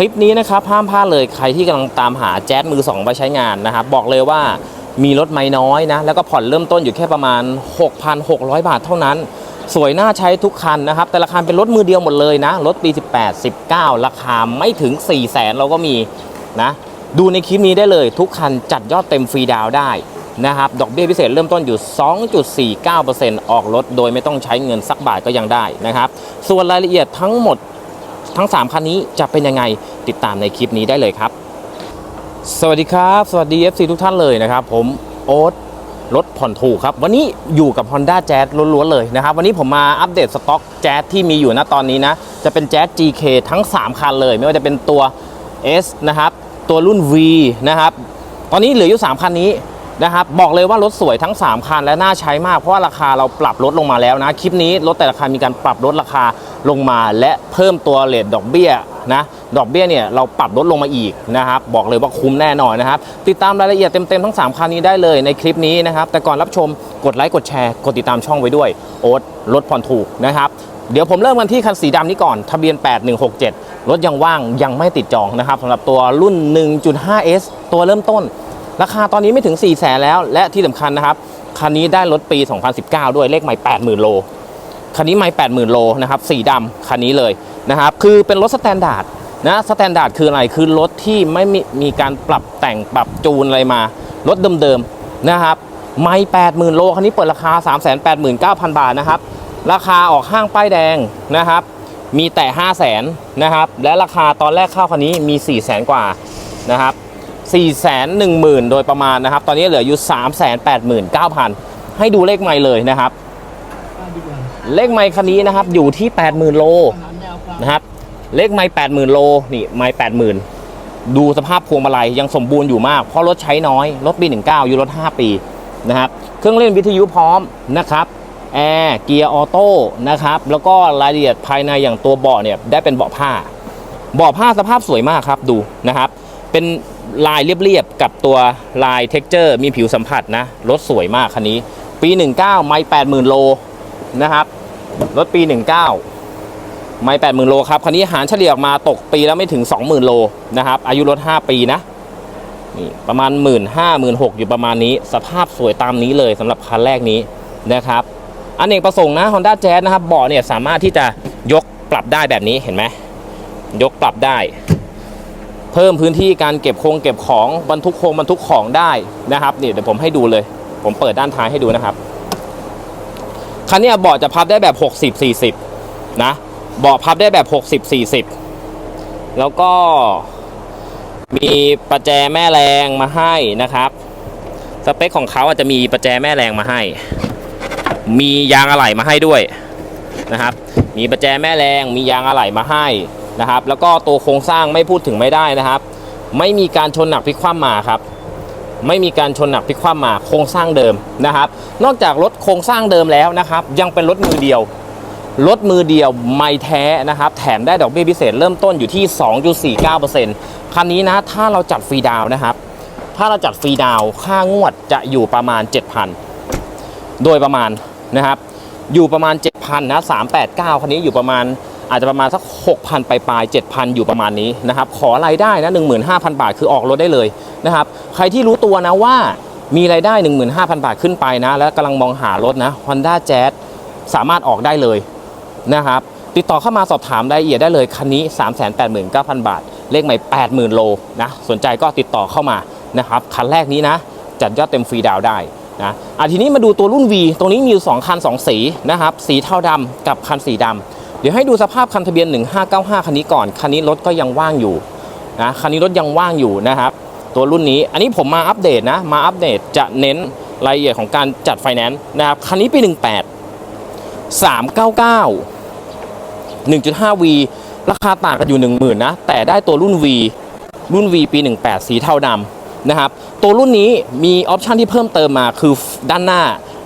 คลิปนี้นะครับห้ามพลาดเลยใครที่กำลังตามหาแจ๊สมือสองไปใช้งานนะครับบอกเลยว่ามีรถไม่น้อยนะแล้วก็ผ่อนเริ่มต้นอยู่แค่ประมาณ 6,600 บาทเท่านั้น สวยน่าใช้ทุกคันนะครับ แต่ละคันเป็นรถมือเดียวหมดเลยนะ รถปี 18 19 ราคาไม่ถึง 4 0 0แสนเราก็มีนะดูในคลิปนี้ได้เลยทุกคันจัดยอดเต็มฟรีดาวได้นะครับดอกเบี้ยพิเศษเริ่มต้นอยู่ 2.49%ออกรถโดยไม่ต้องใช้เงินสักบาทก็ยังได้นะครับส่วนรายละเอียดทั้งหมด ทั้ง 3 คันนี้จะเป็นยังไงติดตามในคลิปนี้ได้เลยครับ สวัสดีครับ สวัสดี FC ทุกท่านเลยนะครับ ผมโอ๊ตรถผ่อนถูกครับ วันนี้อยู่กับ Honda Jazz ล้วนๆเลยนะครับ วันนี้ผมมาอัปเดตสต็อกแจ๊สที่มีอยู่ณตอนนี้นะ จะเป็นแจ๊ส GK ทั้ง 3 คันเลย ไม่ว่าจะเป็นตัว S นะครับ ตัวรุ่น V นะครับ ตอนนี้เหลืออยู่ 3 คันนี้ นะครับบอกเลยว่ารถสวยทั้ง 3 คันและน่าใช้มาก เพราะว่าราคาเราปรับลดลงมาแล้วนะ คลิปนี้รถแต่ละคันมีการปรับลดราคาลงมา และเพิ่มตัวเลทดอกเบี้ยนะดอกเบี้ยเนี่ยเราปรับลดลงมาอีกนะครับบอกเลยว่าคุ้มแน่นอนนะครับติดตามรายละเอียดเต็มๆทั้ง 3คันนี้ได้เลยในคลิปนี้นะครับแต่ก่อนรับชมกดไลค์กดแชร์กดติดตามช่องไว้ด้วยโอ๊ตรถผ่อนถูกนะครับเดี๋ยวผมเริ่มกันที่คันสีดำนี้ก่อน ทะเบียน 8167 รถยังว่างยังไม่ติดจองนะครับสำหรับตัวรุ่น 1.5S ตัวเริ่มต้น ราคาตอนนี้ไม่ถึง 4 0 0แสนแล้ว และที่สำคัญนะครับ คันนี้ได้รถปี 2019 ด้วยเลขใหม่ 80,000 โล คันนี้ไม่80,000 โลนะครับ สีดำคันนี้เลยนะครับ คือเป็นรถสแตนดาร์ดนะสแตนดาร์ดคืออะไร คือรถที่ไม่มีมีการปรับแต่งปรับจูนอะไรมา รถเดิมๆนะครับ ไม่80,000 โล คันนี้เปิดราคา 389,000 บาทนะครับ ราคาออกห้างป้ายแดงนะครับ มีแต่ 5 0 0 0 0นนะครับ และราคาตอนแรกเข้าคันนี้มี 4 0 0 0 0 0 กว่านะครับ 4 1 0 0 0 0 โดยประมาณนะครับ ตอนนี้เหลืออยู่ 3 8 9 0 0 0 ให้ดูเลขไม่เลยนะครับ เลขไมค์คันนี้นะครับอยู่ที่ 80,000 โลนะครับ เลขไมค์80,000 โล นี่ไมค์80,000 ดูสภาพพวงมาลัยยังสมบูรณ์อยู่มาก เพราะรถใช้น้อย รถปี 19 อยู่รถ 5 ปีนะครับ เครื่องเล่นวิทยุพร้อมนะครับแอร์เกียร์ออโต้นะครับ แล้วก็รายละเอียดภายในอย่างตัวเบาะเนี่ยได้เป็นเบาะผ้า เบาะผ้าสภาพสวยมากครับดูนะครับ เป็น ลายเรียบๆกับตัวลายเท็กเจอร์มีผิวสัมผัสนะ รถสวยมากคันนี้ ปี 19 ไม่ 80,000 โลนะครับ รถปี 19 ไม่ 80,000 โลครับคันนี้หารเฉลี่ยออกมาตกปีแล้วไม่ถึง 20,000 โลนะครับ อายุรถ 5 ปีนะนี่ประมาณ 1 5 0 0 0 0 1 6อยู่ประมาณนี้ สภาพสวยตามนี้เลยสำหรับคันแรกนี้นะครับอันเอกประสงค์นะ Honda Jazz นะครับเบาะเนี่ยสามารถที่จะยกปรับได้แบบนี้เห็นไหมยกปรับได้ พิ่มพื้นที่การเก็บโครงเก็บของบรรทุกโครงบรรทุกของได้นะครับนี่เดี๋ยวผมให้ดูเลย ผมเปิดด้านท้ายให้ดูนะครับคันนี้เบาะจะพับได้แบบ 60 40 นะเบาะพับได้แบบ 60 40 แล้วก็มีประแจแม่แรงมาให้นะครับ สเปคของเขาอาจจะมีประแจแม่แรงมาให้ มียางอะไหล่มาให้ด้วยนะครับ มีประแจแม่แรงมียางอะไหล่มาให้ นะครับ แล้วก็ตัวโครงสร้างไม่พูดถึงไม่ได้นะครับ ไม่มีการชนหนักพลิกคว่ำมาครับไม่มีการชนหนักพลิกคว่ำมาโครงสร้างเดิมนะครับ นอกจากรถโครงสร้างเดิมแล้วนะครับ ยังเป็นรถมือเดียวรถมือเดียวไม่แท้นะครับ แถมได้ดอกเบี้ยพิเศษเริ่มต้นอยู่ที่ 2.49%คันนี้นะถ้าเราจัดฟรีดาวนะครับ ถ้าเราจัดฟรีดาวค่างวดจะอยู่ประมาณ 7,000 โดยประมาณนะครับ อยู่ประมาณ 7,000นะ389 คันนี้อยู่ประมาณ อาจจะประมาณสัก 6,000ปลายปลาย 7,000 อยู่ประมาณนี้นะครับ ขอรายได้นะ15,000 บาทคือออกรถได้เลยนะครับ ใครที่รู้ตัวนะว่ามีรายได้ 15,000 บาทขึ้นไปนะ แล้วกำลังมองหารถนะ Honda Jazz สามารถออกได้เลยนะครับ ติดต่อเข้ามาสอบถามรายละเอียดได้เลย คันนี้ 389,000 บาท เลขใหม่ 80,000 โลนะ สนใจก็ติดต่อเข้ามานะครับ คันแรกนี้นะ จัดยอดเต็มฟรีดาวได้นะอะทีนี้มาดูตัวรุ่น V ตรงนี้มีอยู่2คัน 2 สีนะครับ สีเทาดำกับคันสีดำ เดี๋ยวให้ดูสภาพคันทะเบียน 1595 คันนี้ก่อน คันนี้รถก็ยังว่างอยู่นะคันนี้รถยังว่างอยู่นะครับ ตัวรุ่นนี้อันนี้ผมมาอัปเดตนะ มาอัปเดตจะเน้นรายละเอียดของการจัดไฟแนนซ์นะครับ คันนี้ปี 18 399 1.5V ราคาต่างกันอยู่ 10,000 นะ แต่ได้ตัวรุ่น V รุ่น V ปี 18 สีเทาดำนะครับ ตัวรุ่นนี้มีออปชันที่เพิ่มเติมมาคือด้านหน้า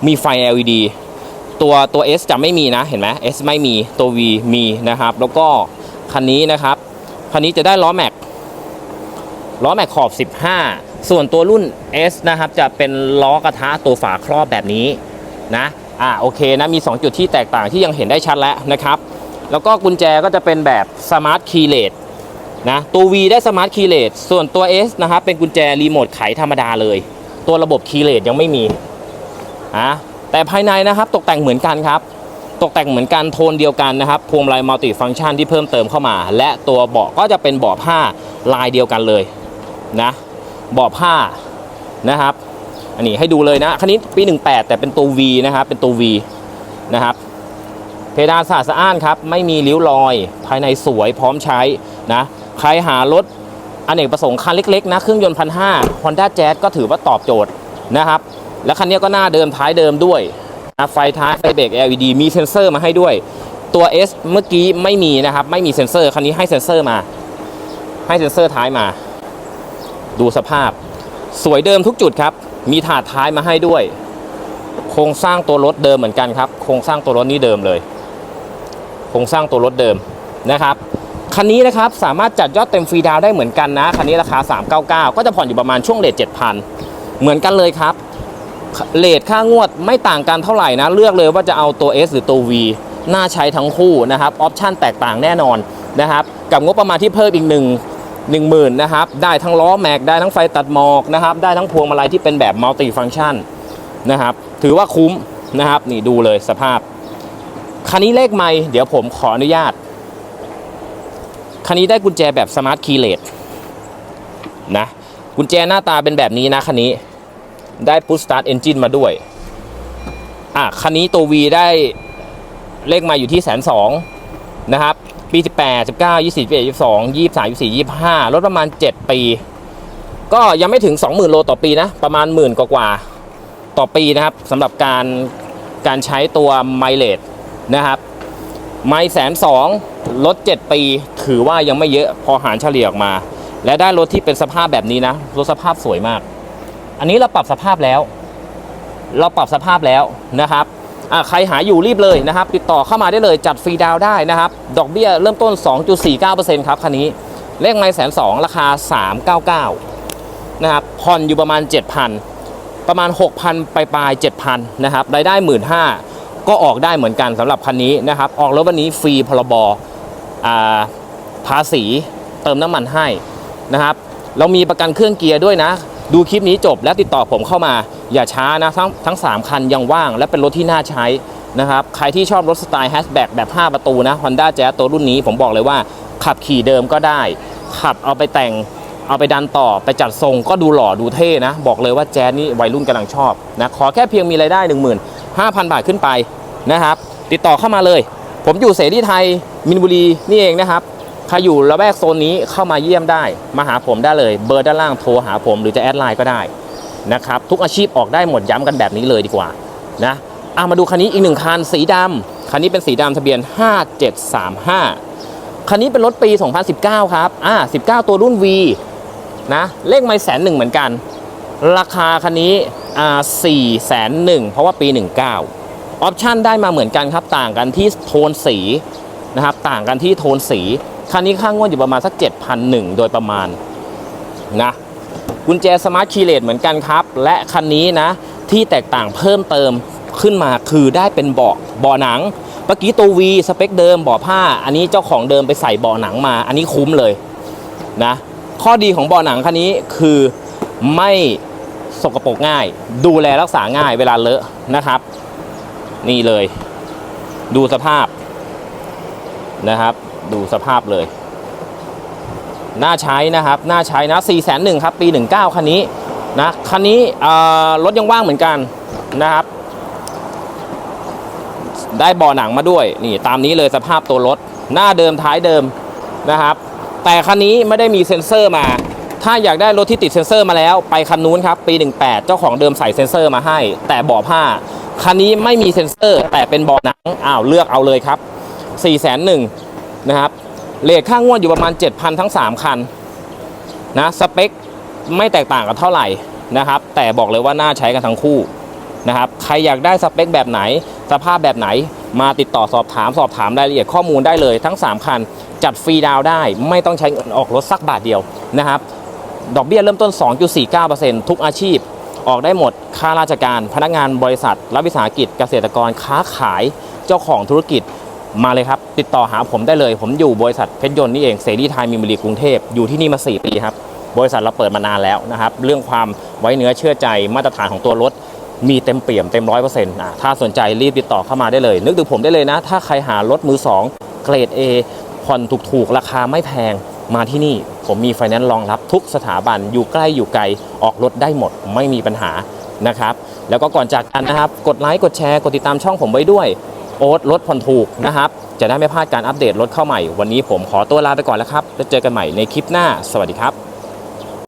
มีไฟ LED ตัวตัว S จะไม่มีนะเห็นไหม S ไม่มีตัว V มีนะครับ แล้วก็คันนี้นะครับคันนี้จะได้ล้อแม็กล้อแม็กขอบ 15 ส่วนตัวรุ่น S นะครับจะเป็นล้อกระทะตัวฝาครอบแบบนี้นะอ่าโอเคนะมี 2 จุดที่แตกต่างที่ยังเห็นได้ชัดแล้วนะครับ แล้วก็กุญแจก็จะเป็นแบบสมาร์ทคีย์เลสนะตัว V ได้สมาร์ทคีย์เลสส่วนตัว S นะครับเป็นกุญแจรีโมทไขธรรมดาเลย ตัวระบบคีย์เลสยังไม่มีอะ แต่ภายในนะครับตกแต่งเหมือนกันครับ ตกแต่งเหมือนกันโทนเดียวกันนะครับพวงมาลัยมัลติฟังก์ชันที่เพิ่มเติมเข้ามา และตัวเบาะก็จะเป็นเบาะผ้าลายเดียวกันเลยนะเบาะผ้านะครับอันนี้ให้ดูเลยนะคันนี้ปี 18 แต่เป็นตัว V นะครับเป็นตัว V นะครับเพดานสะอาดสะอ้านครับไม่มีริ้วรอย ภายในสวยพร้อมใช้นะใครหารถอนเนกประสงค์คันเล็กๆนะเครื่องยนต์พันห้า Honda Jazz ก็ถือว่าตอบโจทย์นะครับ และคันนี้ก็หน้าเดิมท้ายเดิมด้วยนะไฟท้ายไฟเบรก LED มีเซ็นเซอร์มาให้ด้วย ตัว S เมื่อกี้ไม่มีนะครับ ไม่มีเซ็นเซอร์คันนี้ให้เซ็นเซอร์มา ให้เซ็นเซอร์ท้ายมา ดูสภาพ สวยเดิมทุกจุดครับ มีถาดท้ายมาให้ด้วย โครงสร้างตัวรถเดิมเหมือนกันครับ โครงสร้างตัวรถนี้เดิมเลย โครงสร้างตัวรถเดิมนะครับคันนี้นะครับสามารถจัดยอดเต็มฟรีดาวได้เหมือนกันนะคันนี้ราคา 399 ก็จะผ่อนอยู่ประมาณช่วงเลท7,000 เหมือนกันเลยครับ เลทค่างวดไม่ต่างกันเท่าไหร่นะ เลือกเลยว่าจะเอาตัว S หรือตัว V น่าใช้ทั้งคู่นะครับออปชันแตกต่างแน่นอนนะครับกับงบประมาณที่เพิ่มอีกหนึ่งหนึ่งหมื่นนะครับได้ทั้งล้อแม็กได้ทั้งไฟตัดหมอกนะครับได้ทั้งพวงมาลัยที่เป็นแบบมัลติฟัง c t ชันนะครับถือว่าคุ้มนะครับนี่ดูเลยสภาพคันนี้เลขไม่เดี๋ยวผมขออนุญาตคันนี้ได้กุญแจแบบสมาร์ทคีย์เลสนะกุญแจหน้าตาเป็นแบบนี้นะคันนี้ ได้พุ s สตาร์ทเอนจินมาด้วย อะ คันนี้ตัว V ได้เลขมาอยู่ที่แสนสองนะครับ ปี 18 19 20 21 22 23 24 25 ลดประมาณ 7 ปี ก็ยังไม่ถึง 20,000 โลต่อปีนะ ประมาณหมื่นกว่าๆต่อปีนะครับสำหรับการการใช้ตัวไมเล e นะครับ ไม่แสนสองลด 7 ปี ถือว่ายังไม่เยอะพอหารเฉลี่ยออกมา และได้รถที่เป็นสภาพแบบนี้นะ รถสภาพสวยมาก อันนี้เราปรับสภาพแล้ว เราปรับสภาพแล้วนะครับใครหาอยู่รีบเลยนะครับ ติดต่อเข้ามาได้เลยจัดฟรีดาวได้นะครับ ดอกเบี้ยเริ่มต้น 2.49%ครับคันนี้เลขไม้แสนสองราคา 399นะครับผ่อนอยู่ประมาณ 7,000 ประมาณ 6,000ปปลาย7,000นะครับรายได้15,000ก็ออกได้เหมือนกันสำหรับคันนี้นะครับ ออกรถวันนี้ฟรีพรบภาษีเติมน้ำมันให้นะครับ เรามีประกันเครื่องเกียร์ด้วยนะ ดูคลิปนี้จบแล้วติดต่อผมเข้ามา อย่าช้านะทั้งทั้ง 3 คันยังว่าง และเป็นรถที่น่าใช้นะครับ ใครที่ชอบรถสไตล์แฮชแบ็กแบบ 5 ประตูนะ Honda Jazz ตัวรุ่นนี้ผมบอกเลยว่า ขับขี่เดิมก็ได้ ขับเอาไปแต่งเอาไปดันต่อไปจัดทรงก็ดูหล่อดูเท่นะ บอกเลยว่าแจ๊สนี่วัยรุ่นกำลังชอบนะขอแค่เพียงมีรายได้ 15,000 บาทขึ้นไปนะครับ ติดต่อเข้ามาเลย ผมอยู่เสรีไทยมินบุรีนี่เองนะครับ ใครอยู่ละแวกโซนนี้เข้ามาเยี่ยมได้ มาหาผมได้เลย เบอร์ด้านล่างโทรหาผม หรือจะแอดไลน์ก็ได้นะครับทุกอาชีพออกได้หมดย้ำกันแบบนี้เลยดีกว่านะเอะมาดูคันนี้อีกหนึ่งคันสีดำคันนี้เป็นสีดำทะเบียน 5735 คันนี้เป็นรถปี 2019 ครับอ่า19 ตัวรุ่น V นะเลขไม่แสนหนึ่งเหมือนกัน ราคาคันนี้อ่าสี่แสนหนึ่งเพราะว่าปี 19ออปชั่นได้มาเหมือนกันครับ ต่างกันที่โทนสีนะครับต่างกันที่โทนสี คันนี้ค่างวดอยู่ประมาณสัก 7,001 โดยประมาณนะกุญแจสมาร์ทคีย์เลสเหมือนกันครับ และคันนี้นะ ที่แตกต่างเพิ่มเติมขึ้นมาคือได้เป็นเบาะเบาะหนังเมื่อกี้ตัว V สเปคเดิมเบาะผ้า อันนี้เจ้าของเดิมไปใส่เบาะหนังมา อันนี้คุ้มเลยนะข้อดีของเบาะหนังคันนี้คือไม่สกปรกง่าย ดูแลรักษาง่ายเวลาเลอะนะครับ นี่เลย ดูสภาพนะครับ ดูสภาพเลย น่าใช้นะครับ น่าใช้นะ4 0 0 0ครับ ปี 19 คันนี้นะ คันนี้รถยังว่างเหมือนกันนะครับ ได้บาะหนังมาด้วย นี่ตามนี้เลยสภาพตัวรถ หน้าเดิมท้ายเดิมนะครับ แต่คันนี้ไม่ได้มีเซ็นเซอร์มา ถ้าอยากได้รถที่ติดเซ็นเซอร์มาแล้ว ไปคันนู้นครับ ปี 18 เจ้าของเดิมใส่เซ็นเซอร์มาให้ แต่บาะผ้า คันนี้ไม่มีเซ็นเซอร์แต่เป็นบาะหนัง อ้าวเลือกเอาเลยครับ4 0 0 0 0 นะครับเลทค่างวดอยู่ประมาณ 7,000 ทั้ง 3 คันนะสเปคไม่แตกต่างกันเท่าไหร่นะครับ แต่บอกเลยว่าน่าใช้กันทั้งคู่นะครับใครอยากได้สเปคแบบไหน สภาพแบบไหนมาติดต่อสอบถามสอบถามรายละเอียดข้อมูลได้เลยทั้ง 3 คัน จัดฟรีดาวได้ ไม่ต้องใช้เงินออกรถสักบาทเดียวนะครับ ดอกเบี้ยเริ่มต้น 2.49%ทุกอาชีพ ออกได้หมดข้าราชการ พนักงานบริษัท รัฐวิสาหกิจเกษตรกรค้าขายเจ้าของธุรกิจ มาเลยครับ ติดต่อหาผมได้เลย ผมอยู่บริษัทเพชรยนต์นี่เองเสรีไทยมีมรีกรุงเทพอยู่ที่นี่มา 4 ปีครับ บริษัทเราเปิดมานานแล้วนะครับ เรื่องความไว้เนื้อเชื่อใจมาตรฐานของตัวรถมีเต็มเปี่ยมเต็มร้อยเปอร์เซ็นต์ถ้าสนใจรีบติดต่อเข้ามาได้เลย นึกถึงผมได้เลยนะ ถ้าใครหารถมือ 2 เกรด A ผ่อนถูกๆ ราคาไม่แพงมาที่นี่ ผมมีไฟแนนซ์รองรับทุกสถาบันอยู่ใกล้อยู่ไกลออกรถได้หมดไม่มีปัญหานะครับ แล้วก็ก่อนจากกันนะครับ กดไลค์กดแชร์กดติดตามช่องผมไว้ด้วย โอ๊ตรถผ่อนถูกนะครับ จะได้ไม่พลาดการอัปเดตรถเข้าใหม่ วันนี้ผมขอตัวลาไปก่อนแล้วครับ แล้วเจอกันใหม่ในคลิปหน้า สวัสดีครับ